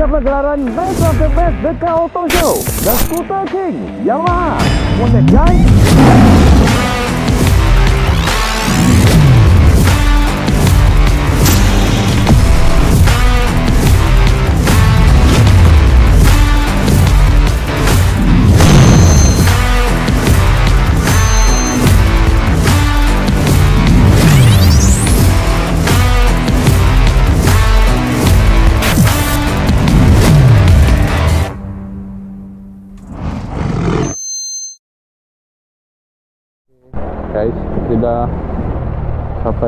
na paglaran Night of the Best The Auto Show. The Scooter King Yamaha. Mundet guys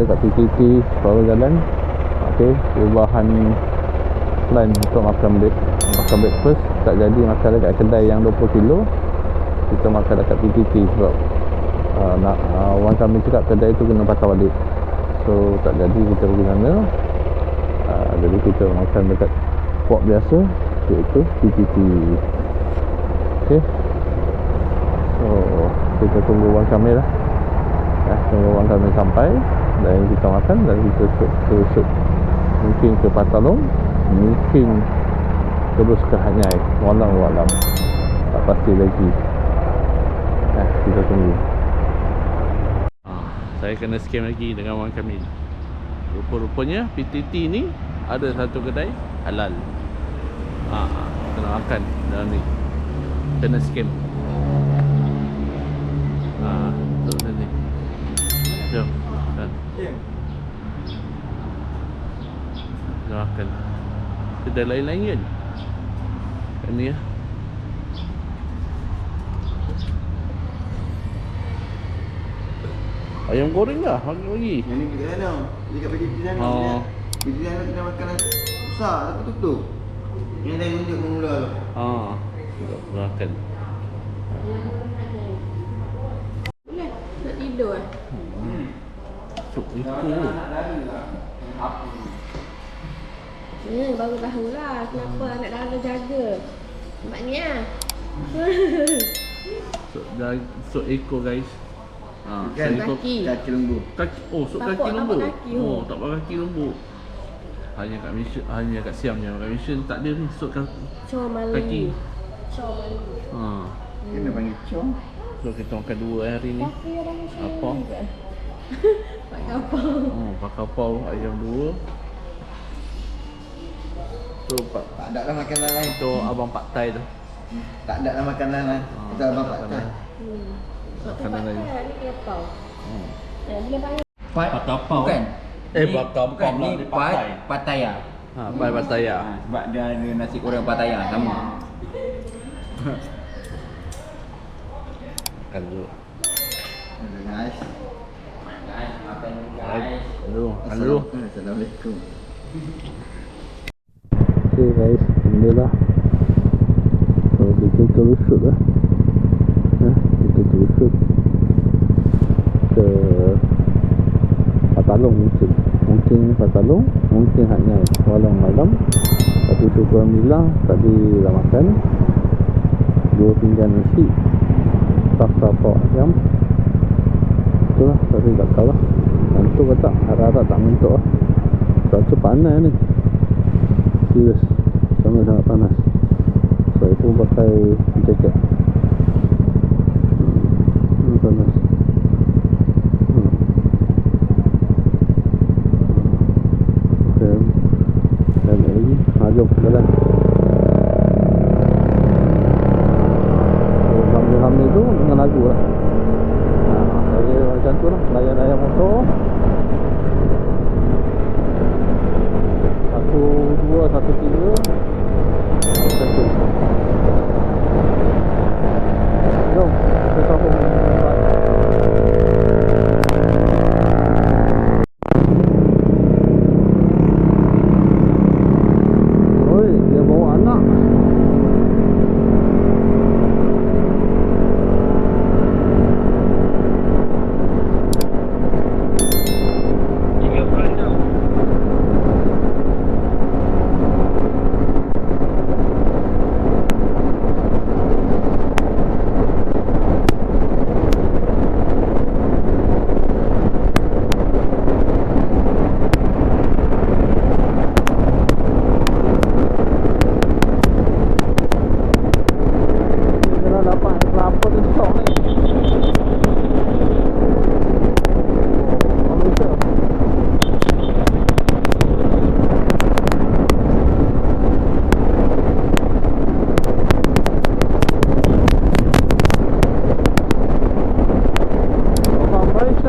dekat PTT Power Jalan ok perubahan plan untuk makan break. Makan breakfast tak jadi makan dekat kedai yang 20 kilo. Kita makan dekat PTT sebab uh, nak uh, orang kami cakap kedai tu kena patah balik. So tak jadi kita pergi sana. Uh, jadi kita makan dekat port biasa iaitu PTT ok so kita tunggu orang kami lah. Ya, tunggu orang kami sampai dan kita makan dan kita shoot mungkin ke Patalong mungkin terus ke Hanyai walau walau tak pasti lagi. Ya, kita tunggu. Saya kena scam lagi dengan orang kami. Rupa-rupanya PTT ni ada satu kedai halal. Ha, kena makan dalam ni. Kena scam ha, tu sini Jom kan. Kita makan Kedai lain-lain kan Kat ni lah Ayam goreng lah Pagi-pagi Yang ni kita sana. Dia kat PDP sana. Oh. PDP sana kita makan besar tapi tutup. Yang lain tunjuk mula tu. Haa Kita makan Boleh nak tidur eh? Sup itu Ya, baru tahu lah kenapa anak dalam jaga. Nampak ni lah. Sup, dah, sup ekor guys Ha, Kan? ekor Kaki. Kaki lembu. kaki oh Tapak- kaki lembu tapak kaki, oh oh. tak pakai kaki lembu hanya kat Malaysia hanya kat Siam je kat Malaysia tak ada ni sup kaki Cor malu. Kaki. Cor malu. ha Kena panggil com. so kita makan dua hari ni Apa? Pakai apa? oh pakai pau ayam dua tu pak Tak ada lah makanan lain. tu abang Pak Tai tu Tak ada lah makanan lain. Ah, Kita abang Pak. Tai. Hmm. Makanan lain. Kepau. oh. Eh, dia panggil Pat. Patapau. Bukan. Eh, Ni- bakar bukan. pam lah, Ni ni pat, patai. pataya. ha pai pataya Ha, sebab dia ada nasi goreng pataya sama. makan dulu Makan dulu Assalamualaikum. Okay guys, Alhamdulillah So kita terus shoot lah. Ha, Kita terus shoot Ke Patalong mungkin. Mungkin Patalong Mungkin hanya Walang malam Tapi syukur Alhamdulillah Tadi dah makan. Dua pinggan nasi. Paksa pok ayam Itulah Tapi tak tahu lah Mentuk ke tak? Harap-harap tak mentuk lah. Cuaca panas ni. Serius. Sangat-sangat panas. Saya pun pakai jaket hmm, panas hmm. ok dan lagi ha, jom jalan so, sambil-sambil tu dengan lagu lah ha, saya macam tu lah layan-layan motor satu dua satu tiga macam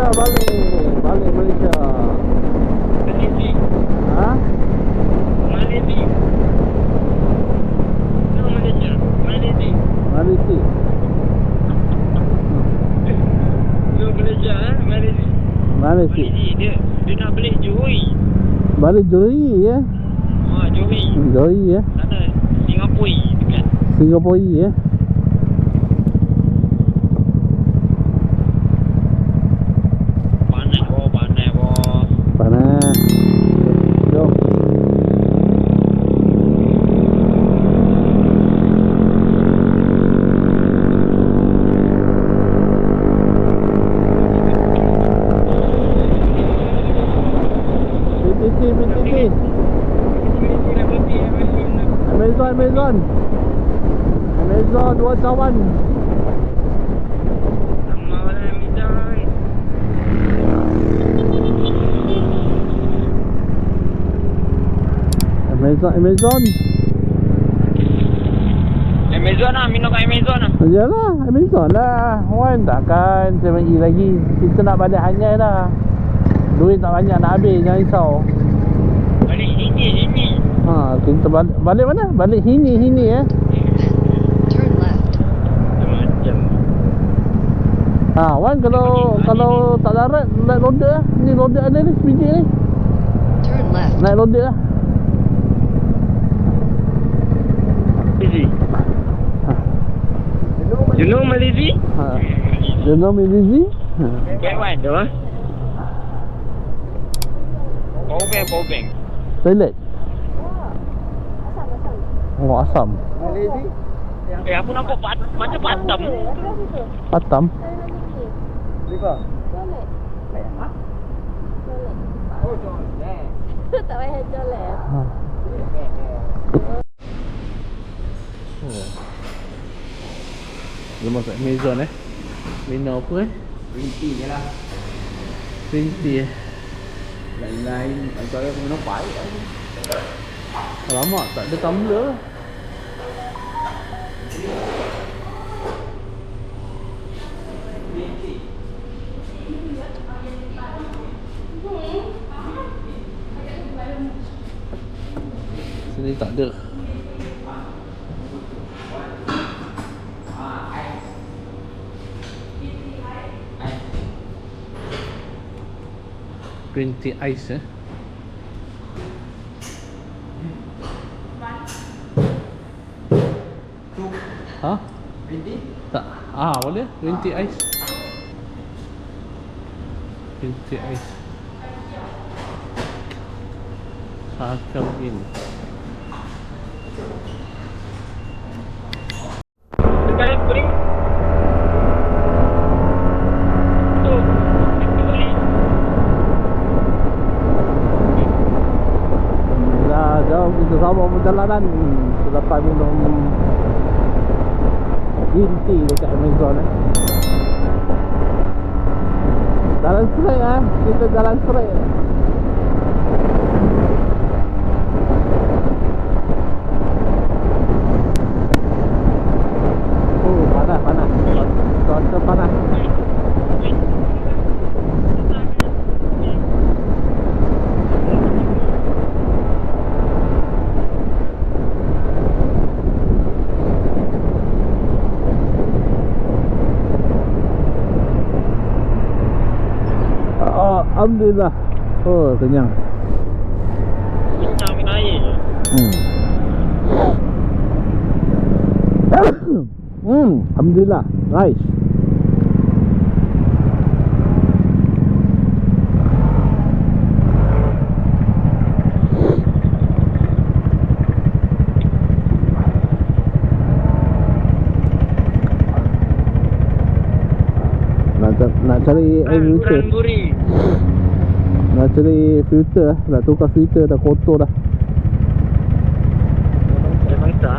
Malaysia, balik. Balik Malaysia. Malaysia. Ha? Malaysia. Malaysia. Malaysia. Malaysia. Mana eh? si? Dia, dia nak beli Johi Balik Johi ya? Yeah? Oh, Johi ya? Yeah? Singapura Singapura ya? Amazon, Amazon. Amazon, dua kawan. Nama mana minta. Amazon, Amazon. Amazon lah, minum kat Amazon lah. Yalah, Amazon lah. Wan takkan 7E lagi. Kita nak balik hanyai dah. Duit tak banyak nak habis, jangan risau. Ha, kita balik, balik mana? Balik sini, sini eh. Turn left. Ha, Wan kalau kalau tak darat naik loader lah. Ni loader ada ni, sebiji ni. Turn left. Naik loader lah. You know Malaysia? Ha. You know Lizzy? Ha. That one tu ah. Power bank, power bank. Toilet. Oh, asam. Eh, aku nampak pat, macam patam. Patam. tak payah. Oh. Dia masuk Amazon eh. Minum apa eh? Green tea je lah. Green tea eh. Lain-lain. Antara aku minum pahit lah. Alamak, tak ada tumbler. Sini tak ada. Green tea ice eh. Ha? Green tea? Tak. Ah, boleh. Tea ice. Green tea ice. Macam ini. Kita sama perjalanan Selepas minum Green tea dekat Amazon eh. Jalan straight eh. Kita jalan straight. Oh panas panas. Cuaca panas Oh, Alhamdulillah Oh kenyang Minta minum air. Hmm. hmm, alhamdulillah. Nice. Nak, nak cari air filter Cari filter lah Nak tukar filter dah kotor dah Ada bangsa.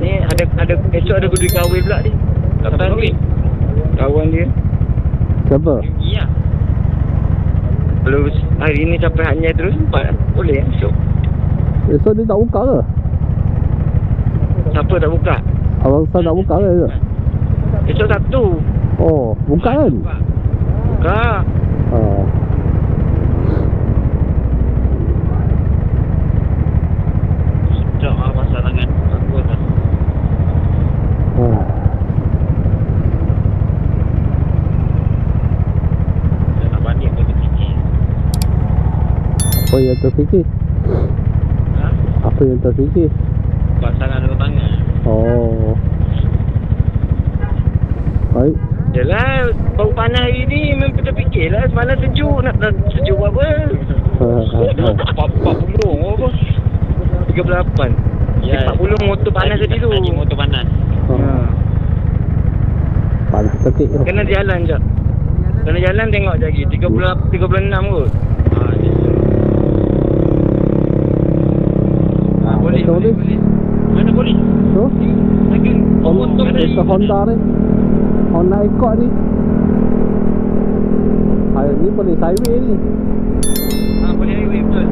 Ni ada ada esok ada kudu kahwin pula ni. Kapan kahwin? Kawan dia. Siapa? Iya. Belum hari ni sampai hanya terus sempat. Boleh esok. Esok dia tak buka ke? Siapa tak buka? Abang Sam tak buka ke? Esok Sabtu. Oh, buka kan? Buka. か、うん、じゃあ浜さんだけかっこいいですうんじゃあ何にこっち来ておいやっと来て Apa yang tak fikir? Pasangan dengan tangan. Oh. Baik. Yalah, bau panas hari ni memang kita fikir lah semalam sejuk nak, nak sejuk buat apa? Empat empat puluh apa? Tiga puluh lapan. Ya. Empat puluh motor panas tadi tu. Tadi motor panas. Ha. Paling petik tu. Kena jalan je. Kena jalan tengok je lagi. 30 36 kot. Ha. dia. Ha, boleh, boleh. Mana boleh? Tu? Lagi Oh, ada kereta Honda ni. Honda Accord ni. Hai, ni boleh highway ni. Ha, boleh highway betul.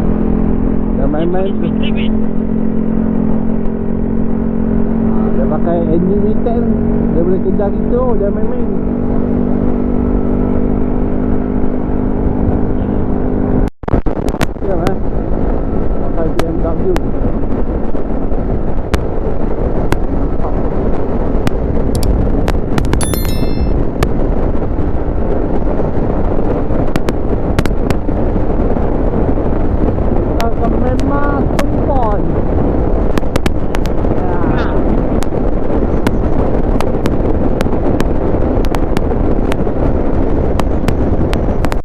Dah main-main. Ah, Dia pakai engine VTEC ni. Dia boleh kejar kita. Dia main-main.